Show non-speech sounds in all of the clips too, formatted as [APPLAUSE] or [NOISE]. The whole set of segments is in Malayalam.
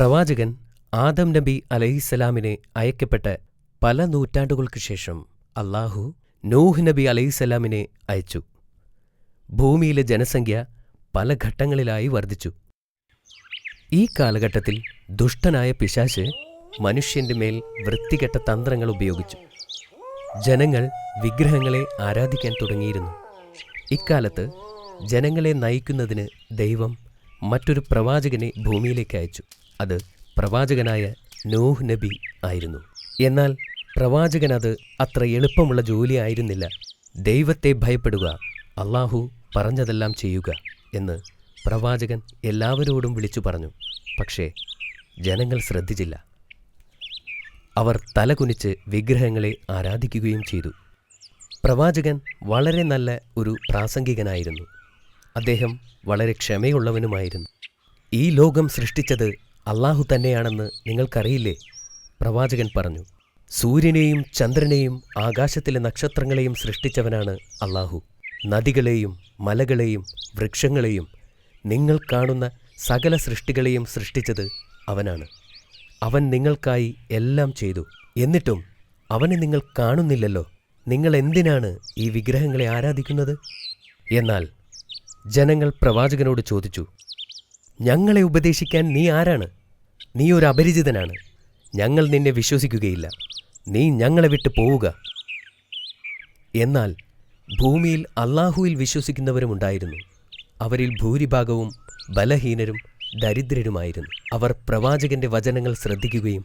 പ്രവാചകൻ ആദം നബി അലൈഹിസ്സലാമിനെ അയക്കപ്പെട്ട പല നൂറ്റാണ്ടുകൾക്ക് ശേഷം അള്ളാഹു നൂഹ് നബി അലൈഹിസ്സലാമിനെ അയച്ചു. ഭൂമിയിലെ ജനസംഖ്യ പല ഘട്ടങ്ങളിലായി വർദ്ധിച്ചു. ഈ കാലഘട്ടത്തിൽ ദുഷ്ടനായ പിശാശ് മനുഷ്യന്റെ മേൽ വൃത്തികെട്ട തന്ത്രങ്ങൾ ഉപയോഗിച്ചു. ജനങ്ങൾ വിഗ്രഹങ്ങളെ ആരാധിക്കാൻ തുടങ്ങിയിരുന്നു. ഇക്കാലത്ത് ജനങ്ങളെ നയിക്കുന്നതിന് ദൈവം മറ്റൊരു പ്രവാചകനെ ഭൂമിയിലേക്ക് അയച്ചു. അത് പ്രവാചകനായ നൂഹ് നബി ആയിരുന്നു. എന്നാൽ പ്രവാചകനത് അത്ര എളുപ്പമുള്ള ജോലി ആയിരുന്നില്ല. ദൈവത്തെ ഭയപ്പെടുക അള്ളാഹു പറഞ്ഞതെല്ലാം ചെയ്യുക എന്ന് പ്രവാചകൻ എല്ലാവരോടും വിളിച്ചു പറഞ്ഞു. പക്ഷേ ജനങ്ങൾ ശ്രദ്ധിച്ചില്ല. അവർ തലകുനിച്ച് വിഗ്രഹങ്ങളെ ആരാധിക്കുകയും ചെയ്തു. പ്രവാചകൻ വളരെ നല്ല ഒരു പ്രാസംഗികനായിരുന്നു. അദ്ദേഹം വളരെ ക്ഷമയുള്ളവനുമായിരുന്നു. ഈ ലോകം സൃഷ്ടിച്ചത് അള്ളാഹു തന്നെയാണെന്ന് നിങ്ങൾക്കറിയില്ലേ? പ്രവാചകൻ പറഞ്ഞു സൂര്യനെയും ചന്ദ്രനെയും ആകാശത്തിലെ നക്ഷത്രങ്ങളെയും സൃഷ്ടിച്ചവനാണ് അള്ളാഹു. നദികളെയും മലകളെയും വൃക്ഷങ്ങളെയും നിങ്ങൾ കാണുന്ന സകല സൃഷ്ടികളെയും സൃഷ്ടിച്ചത് അവനാണ്. അവൻ നിങ്ങൾക്കായി എല്ലാം ചെയ്തു. എന്നിട്ടും അവനെ നിങ്ങൾ കാണുന്നില്ലല്ലോ. നിങ്ങൾ എന്തിനാണ് ഈ വിഗ്രഹങ്ങളെ ആരാധിക്കുന്നത്? എന്നാൽ ജനങ്ങൾ പ്രവാചകനോട് ചോദിച്ചു ഞങ്ങളെ ഉപദേശിക്കാൻ നീ ആരാണ്? നീ ഒരു അപരിചിതനാണ്. ഞങ്ങൾ നിന്നെ വിശ്വസിക്കുകയില്ല. നീ ഞങ്ങളെ വിട്ട് പോവുക. എന്നാൽ ഭൂമിയിൽ അള്ളാഹുവിൽ വിശ്വസിക്കുന്നവരുമുണ്ടായിരുന്നു അവരിൽ ഭൂരിഭാഗവും ബലഹീനരും ദരിദ്രരുമായിരുന്നു. അവർ പ്രവാചകന്റെ വചനങ്ങൾ ശ്രദ്ധിക്കുകയും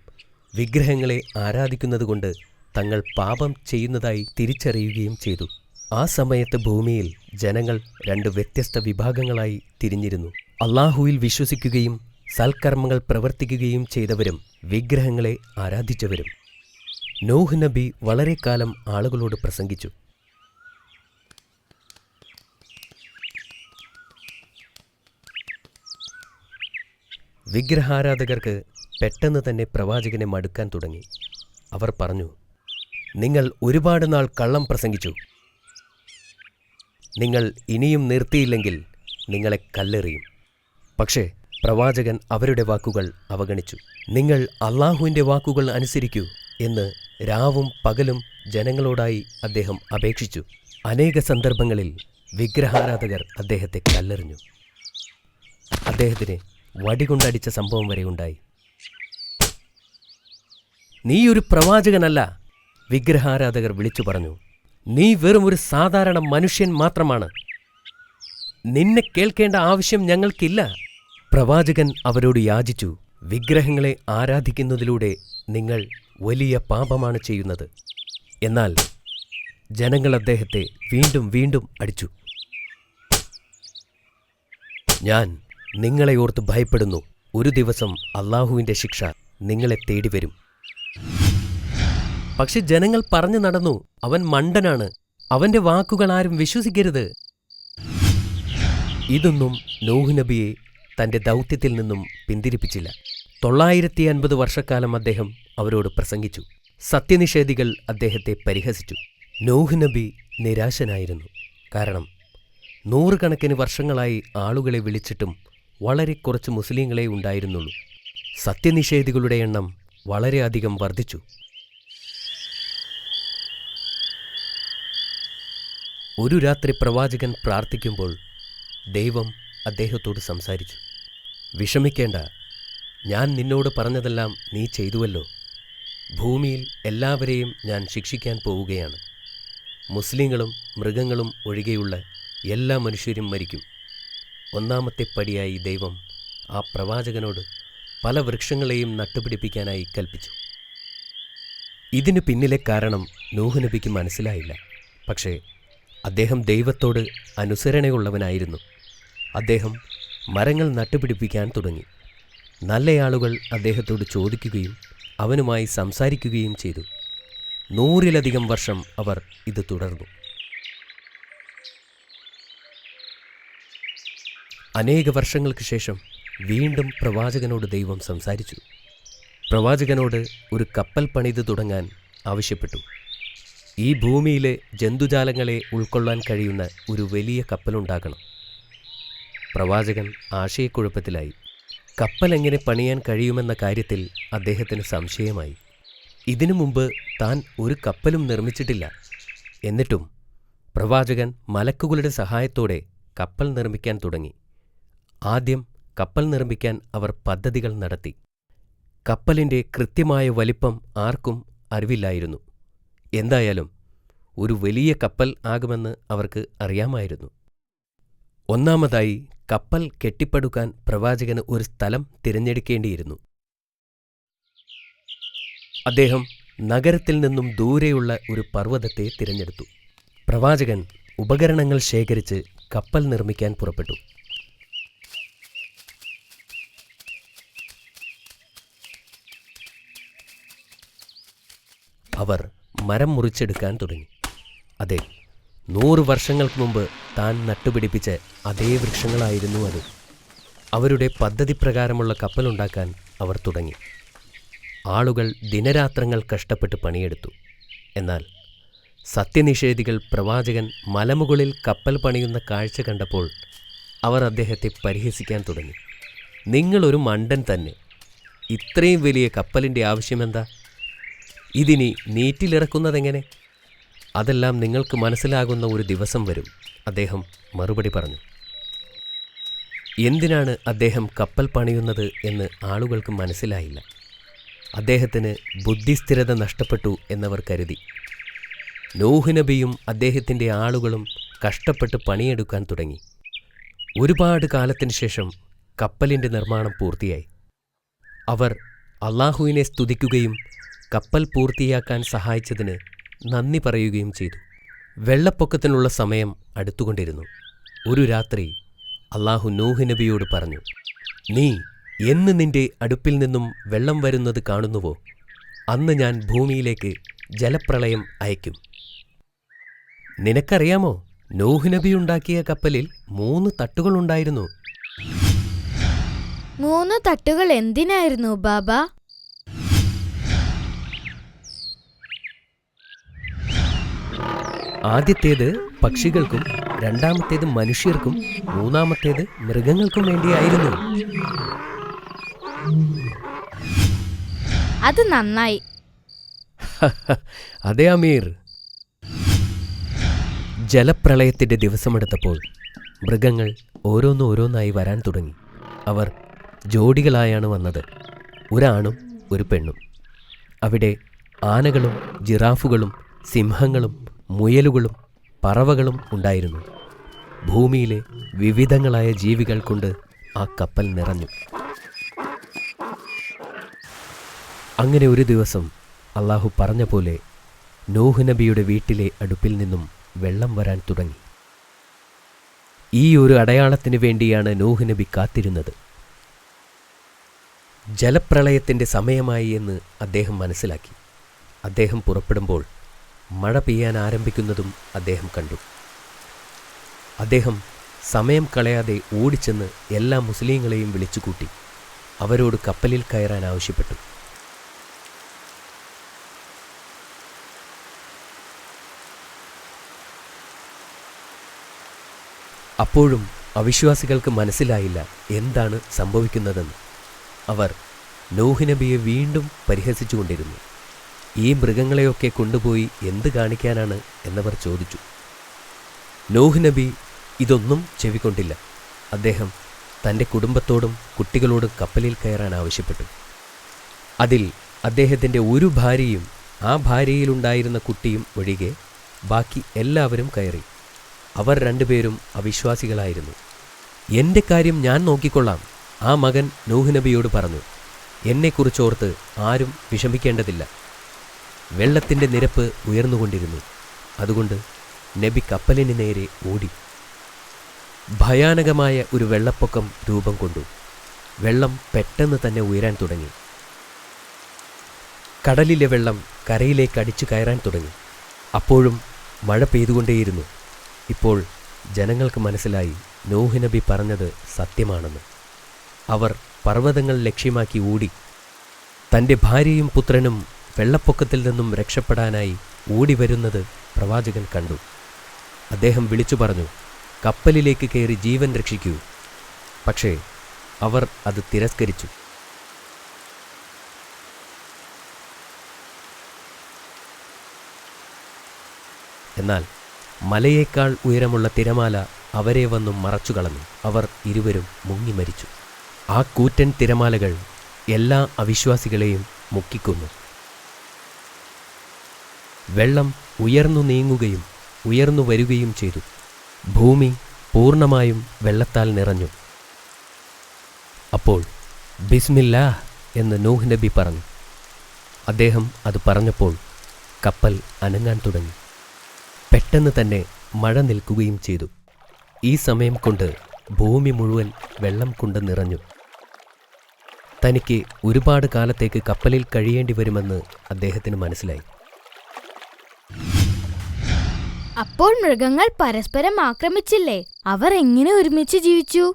വിഗ്രഹങ്ങളെ ആരാധിക്കുന്നതുകൊണ്ട് തങ്ങൾ പാപം ചെയ്യുന്നതായി തിരിച്ചറിയുകയും ചെയ്തു. ആ സമയത്ത് ഭൂമിയിൽ ജനങ്ങൾ രണ്ട് വ്യത്യസ്ത വിഭാഗങ്ങളായി തിരിഞ്ഞിരുന്നു. അള്ളാഹുവിൽ വിശ്വസിക്കുകയും സൽക്കർമ്മങ്ങൾ പ്രവർത്തിക്കുകയും ചെയ്തവരും വിഗ്രഹങ്ങളെ ആരാധിച്ചവരും. നോഹ് നബി വളരെ കാലം ആളുകളോട് പ്രസംഗിച്ചു. വിഗ്രഹാരാധകർക്ക് പെട്ടെന്ന് തന്നെ പ്രവാചകനെ മടുക്കാൻ തുടങ്ങി. അവർ പറഞ്ഞു നിങ്ങൾ ഒരുപാട് നാൾ കള്ളം പ്രസംഗിച്ചു. നിങ്ങൾ ഇനിയും നിർത്തിയില്ലെങ്കിൽ നിങ്ങളെ കല്ലെറിയും. പക്ഷേ പ്രവാചകൻ അവരുടെ വാക്കുകൾ അവഗണിച്ചു. നിങ്ങൾ അള്ളാഹുവിന്റെ വാക്കുകൾ അനുസരിക്കൂ എന്ന് രാവും പകലും ജനങ്ങളോടായി അദ്ദേഹം അപേക്ഷിച്ചു. അനേക സന്ദർഭങ്ങളിൽ വിഗ്രഹാരാധകർ അദ്ദേഹത്തെ കല്ലെറിഞ്ഞു. അദ്ദേഹത്തിന് വടികൊണ്ടടിച്ച സംഭവം വരെ ഉണ്ടായി. നീ ഒരു പ്രവാചകനല്ല വിഗ്രഹാരാധകർ വിളിച്ചു പറഞ്ഞു. നീ വെറും ഒരു സാധാരണ മനുഷ്യൻ മാത്രമാണ്. നിന്നെ കേൾക്കേണ്ട ആവശ്യം ഞങ്ങൾക്കില്ല. പ്രവാചകൻ അവരോട് യാചിച്ചു വിഗ്രഹങ്ങളെ ആരാധിക്കുന്നതിലൂടെ നിങ്ങൾ വലിയ പാപമാണ് ചെയ്യുന്നത്. എന്നാൽ ജനങ്ങൾ അദ്ദേഹത്തെ വീണ്ടും വീണ്ടും അടിച്ചു. ഞാൻ നിങ്ങളെ ഓർത്ത് ഭയപ്പെടുന്നു. ഒരു ദിവസം അള്ളാഹുവിന്റെ ശിക്ഷ നിങ്ങളെ തേടി വരും പക്ഷെ ജനങ്ങൾ പറഞ്ഞു നടന്നു അവൻ മണ്ടനാണ്. അവന്റെ വാക്കുകൾ ആരും വിശ്വസിക്കരുത്. ഇതൊന്നും നൂഹ് നബിയെ തന്റെ ദൗത്യത്തിൽ നിന്നും പിന്തിരിപ്പിച്ചില്ല. തൊള്ളായിരത്തി അൻപത് വർഷക്കാലം അദ്ദേഹം അവരോട് പ്രസംഗിച്ചു. സത്യനിഷേധികൾ അദ്ദേഹത്തെ പരിഹസിച്ചു. നൂഹ് നബി നിരാശനായിരുന്നു. കാരണം നൂറുകണക്കിന് വർഷങ്ങളായി ആളുകളെ വിളിച്ചിട്ടും വളരെ കുറച്ച് മുസ്ലിങ്ങളെ ഉണ്ടായിരുന്നുള്ളൂ. സത്യനിഷേധികളുടെ എണ്ണം വളരെയധികം വർദ്ധിച്ചു. ഒരു രാത്രി പ്രവാചകൻ പ്രാർത്ഥിക്കുമ്പോൾ ദൈവം അദ്ദേഹത്തോട് സംസാരിച്ചു. വിഷമിക്കേണ്ട ഞാൻ നിന്നോട് പറഞ്ഞതെല്ലാം നീ ചെയ്തുവല്ലോ. ഭൂമിയിൽ എല്ലാവരെയും ഞാൻ ശിക്ഷിക്കാൻ പോവുകയാണ്. മുസ്ലിങ്ങളും മൃഗങ്ങളും ഒഴികെയുള്ള എല്ലാ മനുഷ്യരും മരിക്കും. ഒന്നാമത്തെ പടിയായി ദൈവം ആ പ്രവാചകനോട് പല വൃക്ഷങ്ങളെയും നട്ടുപിടിപ്പിക്കാനായി കൽപ്പിച്ചു. ഇതിനു പിന്നിലെ കാരണം നൂഹ് നബിക്ക് മനസ്സിലായില്ല. പക്ഷേ അദ്ദേഹം ദൈവത്തോട് അനുസരണയുള്ളവനായിരുന്നു. അദ്ദേഹം മരങ്ങൾ നട്ടുപിടിപ്പിക്കാൻ തുടങ്ങി. നല്ലയാളുകൾ അദ്ദേഹത്തോട് ചോദിക്കുകയും അവനുമായി സംസാരിക്കുകയും ചെയ്തു. നൂറിലധികം വർഷം അവർ ഇത് തുടർന്നു. അനേക വർഷങ്ങൾക്ക് ശേഷം വീണ്ടും പ്രവാചകനോട് ദൈവം സംസാരിച്ചു. പ്രവാചകനോട് ഒരു കപ്പൽ പണിത് തുടങ്ങാൻ ആവശ്യപ്പെട്ടു. ഈ ഭൂമിയിലെ ജന്തുജാലങ്ങളെ ഉൾക്കൊള്ളാൻ കഴിയുന്ന ഒരു വലിയ കപ്പലുണ്ടാക്കണം പ്രവാചകൻ ആശയക്കുഴപ്പത്തിലായി. കപ്പൽ എങ്ങനെ പണിയാൻ കഴിയുമെന്ന കാര്യത്തിൽ അദ്ദേഹത്തിന് സംശയമായി. ഇതിനു മുമ്പ് താൻ ഒരു കപ്പലും നിർമ്മിച്ചിട്ടില്ല. എന്നിട്ടും പ്രവാചകൻ മലക്കുകളുടെ സഹായത്തോടെ കപ്പൽ നിർമ്മിക്കാൻ തുടങ്ങി. ആദ്യം കപ്പൽ നിർമ്മിക്കാൻ അവർ പദ്ധതികൾ നടത്തി. കപ്പലിന്റെ കൃത്യമായ വലിപ്പം ആർക്കും അറിവില്ലായിരുന്നു. എന്തായാലും ഒരു വലിയ കപ്പൽ ആകുമെന്ന് അവർക്ക് അറിയാമായിരുന്നു. ഒന്നാമതായി കപ്പൽ കെട്ടിപ്പടുക്കാൻ പ്രവാചകന് ഒരു സ്ഥലം തിരഞ്ഞെടുക്കേണ്ടിയിരുന്നു. അദ്ദേഹം നഗരത്തിൽ നിന്നും ദൂരെയുള്ള ഒരു പർവതത്തെ തിരഞ്ഞെടുത്തു. പ്രവാചകൻ ഉപകരണങ്ങൾ ശേഖരിച്ച് കപ്പൽ നിർമ്മിക്കാൻ പുറപ്പെട്ടു. അവർ മരം മുറിച്ചെടുക്കാൻ തുടങ്ങി. അതെ നൂറ് വർഷങ്ങൾക്ക് മുമ്പ് താൻ നട്ടുപിടിപ്പിച്ച അതേ വൃക്ഷങ്ങളായിരുന്നു അത്. അവരുടെ പദ്ധതി പ്രകാരമുള്ള കപ്പലുണ്ടാക്കാൻ അവർ തുടങ്ങി. ആളുകൾ ദിനരാത്രങ്ങൾ കഷ്ടപ്പെട്ട് പണിയെടുത്തു. എന്നാൽ സത്യനിഷേധികൾ പ്രവാചകൻ മലമുകളിൽ കപ്പൽ പണിയുന്ന കാഴ്ച കണ്ടപ്പോൾ അവർ അദ്ദേഹത്തെ പരിഹസിക്കാൻ തുടങ്ങി. നിങ്ങളൊരു മണ്ടൻ തന്നെ. ഇത്രയും വലിയ കപ്പലിന്റെ ആവശ്യമെന്താ? ഇതിനി നീറ്റിലിറക്കുന്നതെങ്ങനെ? അതെല്ലാം നിങ്ങൾക്ക് മനസ്സിലാകുന്ന ഒരു ദിവസം വരും അദ്ദേഹം മറുപടി പറഞ്ഞു. എന്തിനാണ് അദ്ദേഹം കപ്പൽ പണിയുന്നത് എന്ന് ആളുകൾക്ക് മനസ്സിലായില്ല. അദ്ദേഹത്തിന് ബുദ്ധിസ്ഥിരത നഷ്ടപ്പെട്ടു എന്നവർ കരുതി. നൂഹ് നബിയും അദ്ദേഹത്തിന്റെ ആളുകളും കഷ്ടപ്പെട്ട് പണിയെടുക്കാൻ തുടങ്ങി. ഒരുപാട് കാലത്തിന് ശേഷം കപ്പലിന്റെ നിർമ്മാണം പൂർത്തിയായി. അവർ അള്ളാഹുവിനെ സ്തുതിക്കുകയും കപ്പൽ പൂർത്തിയാക്കാൻ സഹായിച്ചതിന് നന്ദി പറയുകയും ചെയ്തു. വെള്ളപ്പൊക്കത്തിനുള്ള സമയം അടുത്തുകൊണ്ടിരുന്നു. ഒരു രാത്രി അള്ളാഹു നൂഹ് നബിയോട് പറഞ്ഞു നീ എന്ന് നിന്റെ അടുപ്പിൽ നിന്നും വെള്ളം വരുന്നത് കാണുന്നുവോ? അന്ന് ഞാൻ ഭൂമിയിലേക്ക് ജലപ്രളയം അയക്കും നിനക്കറിയാമോ നൂഹ് നബി ഉണ്ടാക്കിയ കപ്പലിൽ മൂന്ന് തട്ടുകളുണ്ടായിരുന്നു? മൂന്ന് തട്ടുകൾ എന്തിനായിരുന്നു ബാബ? ആദ്യത്തേത് പക്ഷികൾക്കും രണ്ടാമത്തേത് മനുഷ്യർക്കും മൂന്നാമത്തേത് മൃഗങ്ങൾക്കും വേണ്ടിയായിരുന്നു. അത് നന്നായി. [LAUGHS] അതെ അമീർ. ജലപ്രളയത്തിന്റെ ദിവസമെടുത്തപ്പോൾ മൃഗങ്ങൾ ഓരോന്നോരോന്നായി വരാൻ തുടങ്ങി. അവർ ജോഡികളായാണ് വന്നത്. ഒരാണും ഒരു പെണ്ണും. അവിടെ ആനകളും ജിറാഫുകളും സിംഹങ്ങളും മുയലുകളും പറവകളും ഉണ്ടായിരുന്നു. ഭൂമിയിലെ വിവിധങ്ങളായ ജീവികൾ കൊണ്ട് ആ കപ്പൽ നിറഞ്ഞു. അങ്ങനെ ഒരു ദിവസം അള്ളാഹു പറഞ്ഞ പോലെ നബിയുടെ വീട്ടിലെ അടുപ്പിൽ നിന്നും വെള്ളം വരാൻ തുടങ്ങി. ഈ ഒരു അടയാളത്തിന് വേണ്ടിയാണ് നൂഹ് നബി കാത്തിരുന്നത്. ജലപ്രളയത്തിന്റെ സമയമായി എന്ന് അദ്ദേഹം മനസ്സിലാക്കി. അദ്ദേഹം പുറപ്പെടുമ്പോൾ മഴ പെയ്യാൻ ആരംഭിക്കുന്നതും അദ്ദേഹം കണ്ടു. അദ്ദേഹം സമയം കളയാതെ ഓടിച്ചെന്ന് എല്ലാ മുസ്ലിങ്ങളെയും വിളിച്ചുകൂട്ടി. അവരോട് കപ്പലിൽ കയറാൻ ആവശ്യപ്പെട്ടു. അപ്പോഴും അവിശ്വാസികൾക്ക് മനസ്സിലായില്ല എന്താണ് സംഭവിക്കുന്നതെന്ന്. അവർ നൂഹ് നബിയെ വീണ്ടും പരിഹസിച്ചുകൊണ്ടിരുന്നു. ഈ മൃഗങ്ങളെയൊക്കെ കൊണ്ടുപോയി എന്ത് കാണിക്കാനാണ് എന്നവർ ചോദിച്ചു. നോഹ് നബി ഇതൊന്നും ചെവിക്കൊണ്ടില്ല. അദ്ദേഹം തന്റെ കുടുംബത്തോടും കുട്ടികളോടും കപ്പലിൽ കയറാൻ ആവശ്യപ്പെട്ടു. അതിൽ അദ്ദേഹത്തിന്റെ ഒരു ഭാര്യയും ആ ഭാര്യയിലുണ്ടായിരുന്ന കുട്ടിയും ഒഴികെ ബാക്കി എല്ലാവരും കയറി. അവർ രണ്ടുപേരും അവിശ്വാസികളായിരുന്നു. എന്റെ കാര്യം ഞാൻ നോക്കിക്കൊള്ളാം ആ മകൻ നബിയോട് പറഞ്ഞു. എന്നെക്കുറിച്ചോർത്ത് ആരും വിഷമിക്കേണ്ടതില്ല. വെള്ളത്തിന്റെ നിരപ്പ് ഉയർന്നുകൊണ്ടിരുന്നു. അതുകൊണ്ട് നബി കപ്പലിന് നേരെ ഓടി. ഭയാനകമായ ഒരു വെള്ളപ്പൊക്കം രൂപം കൊണ്ടു. വെള്ളം പെട്ടെന്ന് തന്നെ ഉയരാൻ തുടങ്ങി. കടലിലെ വെള്ളം കരയിലേക്ക് അടിച്ചു കയറാൻ തുടങ്ങി. അപ്പോഴും മഴ പെയ്തുകൊണ്ടേയിരുന്നു. ഇപ്പോൾ ജനങ്ങൾക്ക് മനസ്സിലായി നോഹ് നബി പറഞ്ഞത് സത്യമാണെന്ന്. അവർ പർവതങ്ങൾ ലക്ഷ്യമാക്കി ഓടി. തന്റെ ഭാര്യയും പുത്രനും വെള്ളപ്പൊക്കത്തിൽ നിന്നും രക്ഷപ്പെടാനായി ഓടി വരുന്നത് പ്രവാചകൻ കണ്ടു. അദ്ദേഹം വിളിച്ചു പറഞ്ഞു കപ്പലിലേക്ക് കയറി ജീവൻ രക്ഷിക്കൂ. പക്ഷേ അവർ അത് തിരസ്കരിച്ചു. എന്നാൽ മലയേക്കാൾ ഉയരമുള്ള തിരമാല അവരെ വന്നു മറച്ചുകളഞ്ഞു അവർ ഇരുവരും മുങ്ങി മരിച്ചു. ആ കൂറ്റൻ തിരമാലകൾ എല്ലാ അവിശ്വാസികളെയും മുക്കിക്കൊന്നു. വെള്ളം ഉയർന്നു നീങ്ങുകയും ഉയർന്നു വരികയും ചെയ്തു. ഭൂമി പൂർണമായും വെള്ളത്താൽ നിറഞ്ഞു. അപ്പോൾ ബിസ്മില്ലാ എന്ന് നൂഹ് നബി പറഞ്ഞു. അദ്ദേഹം അത് പറഞ്ഞപ്പോൾ കപ്പൽ അനങ്ങാൻ തുടങ്ങി. പെട്ടെന്ന് തന്നെ മഴ നിൽക്കുകയും ചെയ്തു. ഈ സമയം കൊണ്ട് ഭൂമി മുഴുവൻ വെള്ളം കൊണ്ട് നിറഞ്ഞു. തനിക്ക് ഒരുപാട് കാലത്തേക്ക് കപ്പലിൽ കഴിയേണ്ടി വരുമെന്ന് അദ്ദേഹത്തിന് മനസ്സിലായി. അപ്പോൾ മൃഗങ്ങൾ പരസ്പരം ആക്രമിച്ചില്ലേ? അവർ എങ്ങനെ ഒരുമിച്ച് ജീവിച്ചു?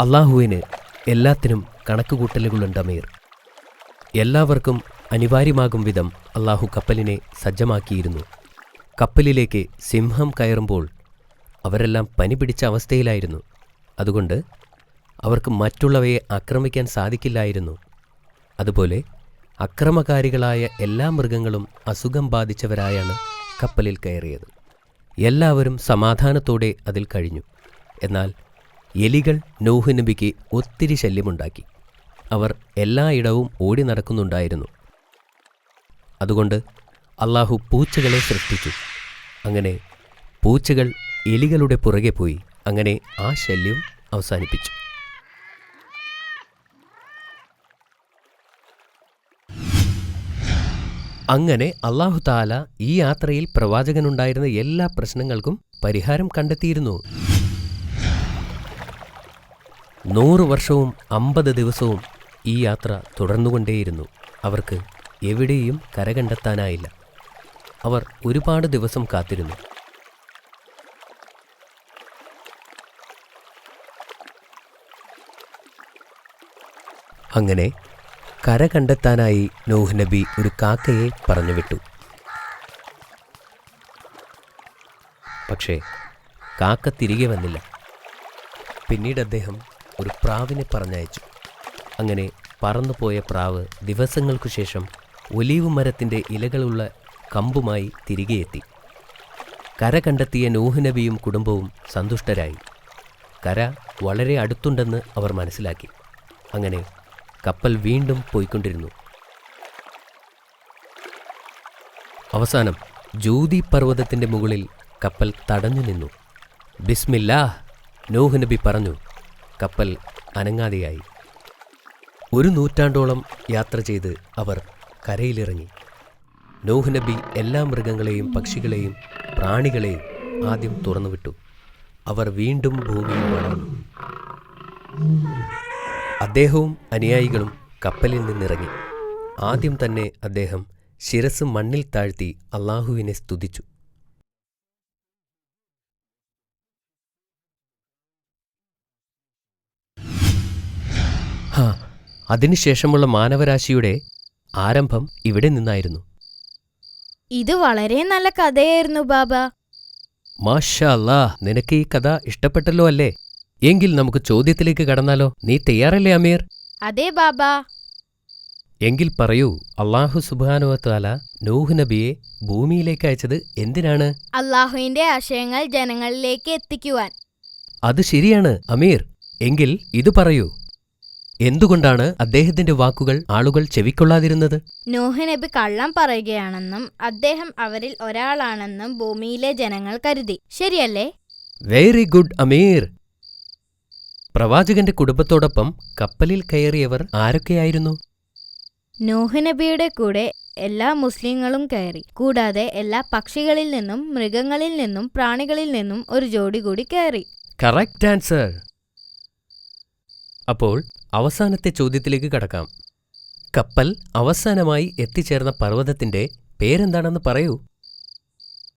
അള്ളാഹുവിന് എല്ലാത്തിനും കണക്കുകൂട്ടലുകളുണ്ട് അമീർ. എല്ലാവർക്കും അനിവാര്യമാകും വിധം അള്ളാഹു കപ്പലിനെ സജ്ജമാക്കിയിരുന്നു. കപ്പലിലേക്ക് സിംഹം കയറുമ്പോൾ അവരെല്ലാം പനി പിടിച്ച അവസ്ഥയിലായിരുന്നു. അതുകൊണ്ട് അവർക്ക് മറ്റുള്ളവയെ ആക്രമിക്കാൻ സാധിക്കില്ലായിരുന്നു. അതുപോലെ അക്രമകാരികളായ എല്ലാ മൃഗങ്ങളും അസുഖം ബാധിച്ചവരായാണ് കപ്പലിൽ കയറിയത്. എല്ലാവരും സമാധാനത്തോടെ അതിൽ കഴിഞ്ഞു. എന്നാൽ എലികൾ നോഹുനബിക്ക് ഒത്തിരി ശല്യമുണ്ടാക്കി. അവർ എല്ലായിടവും ഓടി നടക്കുന്നുണ്ടായിരുന്നു. അതുകൊണ്ട് അള്ളാഹു പൂച്ചകളെ സൃഷ്ടിച്ചു. അങ്ങനെ പൂച്ചകൾ എലികളുടെ പുറകെ പോയി. അങ്ങനെ ആ ശല്യം അവസാനിപ്പിച്ചു. അങ്ങനെ അള്ളാഹു താല ഈ യാത്രയിൽ പ്രവാചകനുണ്ടായിരുന്ന എല്ലാ പ്രശ്നങ്ങൾക്കും പരിഹാരം കണ്ടെത്തിയിരുന്നു. നൂറ് വർഷവും അമ്പത് ദിവസവും ഈ യാത്ര തുടർന്നുകൊണ്ടേയിരുന്നു. അവർക്ക് എവിടെയും കരകണ്ടെത്താനായില്ല. അവർ ഒരുപാട് ദിവസം കാത്തിരുന്നു. അങ്ങനെ കര കണ്ടെത്താനായി നൂഹ് നബി ഒരു കാക്കയെ പറഞ്ഞുവിട്ടു. പക്ഷേ കാക്ക തിരികെ വന്നില്ല. പിന്നീട് അദ്ദേഹം ഒരു പ്രാവിനെ പറഞ്ഞയച്ചു. അങ്ങനെ പറന്നുപോയ പ്രാവ് ദിവസങ്ങൾക്കു ശേഷം ഒലീവ് മരത്തിന്റെ ഇലകളുള്ള കമ്പുമായി തിരികെ എത്തി. കര കണ്ടെത്തിയ നൂഹ് നബിയും കുടുംബവും സന്തുഷ്ടരായി. കര വളരെ അടുത്തുണ്ടെന്ന് അവർ മനസ്സിലാക്കി. അങ്ങനെ കപ്പൽ വീണ്ടും പോയിക്കൊണ്ടിരുന്നു. അവസാനം ജൂതി പർവതത്തിന്റെ മുകളിൽ കപ്പൽ തടഞ്ഞു നിന്നു. ബിസ്മില്ലാ നൂഹ് നബി പറഞ്ഞു കപ്പൽ അനങ്ങാതെയായി. ഒരു നൂറ്റാണ്ടോളം യാത്ര ചെയ്ത് അവർ കരയിലിറങ്ങി. നൂഹ് നബി എല്ലാ മൃഗങ്ങളെയും പക്ഷികളെയും പ്രാണികളെയും ആദ്യം തുറന്നുവിട്ടു. അവർ വീണ്ടും ഭൂമിയിൽ വളർന്നു. അദ്ദേഹവും അനുയായികളും കപ്പലിൽ നിന്നിറങ്ങി. ആദ്യം തന്നെ അദ്ദേഹം ശിരസ് മണ്ണിൽ താഴ്ത്തി അള്ളാഹുവിനെ സ്തുതിച്ചു. ഹാ അതിനുശേഷമുള്ള മാനവരാശിയുടെ ആരംഭം ഇവിടെ നിന്നായിരുന്നു. ഇത് വളരെ നല്ല കഥയായിരുന്നു ബാബ. മാഷാ അല്ലാ നിനക്ക് ഈ കഥ ഇഷ്ടപ്പെട്ടല്ലോ അല്ലേ? എങ്കിൽ നമുക്ക് ചോദ്യത്തിലേക്ക് കടന്നാലോ? നീ തയ്യാറല്ലേ അമീർ? അതെ ബാബ. എങ്കിൽ പറയൂ അള്ളാഹു സുബാനുവത്താല നൂഹ് നബിയെ ഭൂമിയിലേക്ക് അയച്ചത് എന്തിനാണ്? അള്ളാഹുവിന്റെ ആശയങ്ങൾ ജനങ്ങളിലേക്ക് എത്തിക്കുവാൻ. അത് ശരിയാണ് അമീർ. എങ്കിൽ ഇത് പറയൂ എന്തുകൊണ്ടാണ് അദ്ദേഹത്തിന്റെ വാക്കുകൾ ആളുകൾ ചെവിക്കൊള്ളാതിരുന്നത്? നോഹ് നബി കള്ളം പറയുകയാണെന്നും അദ്ദേഹം അവരിൽ ഒരാളാണെന്നും ഭൂമിയിലെ ജനങ്ങൾ കരുതി. ശരിയല്ലേ? Very good Amir. പ്രവാചകന്റെ കുടുംബത്തോടൊപ്പം കപ്പലിൽ കയറിയവർ ആരൊക്കെയായിരുന്നു? നോഹ് നബിയുടെ കൂടെ എല്ലാ മുസ്ലിങ്ങളും കയറി. കൂടാതെ എല്ലാ പക്ഷികളിൽ നിന്നും മൃഗങ്ങളിൽ നിന്നും പ്രാണികളിൽ നിന്നും ഒരു ജോഡി കൂടി കയറി. Correct answer. അപ്പോൾ അവസാനത്തെ ചോദ്യത്തിലേക്ക് കടക്കാം. കപ്പൽ അവസാനമായി എത്തിച്ചേർന്ന പർവതത്തിന്റെ പേരെന്താണെന്ന് പറയൂ.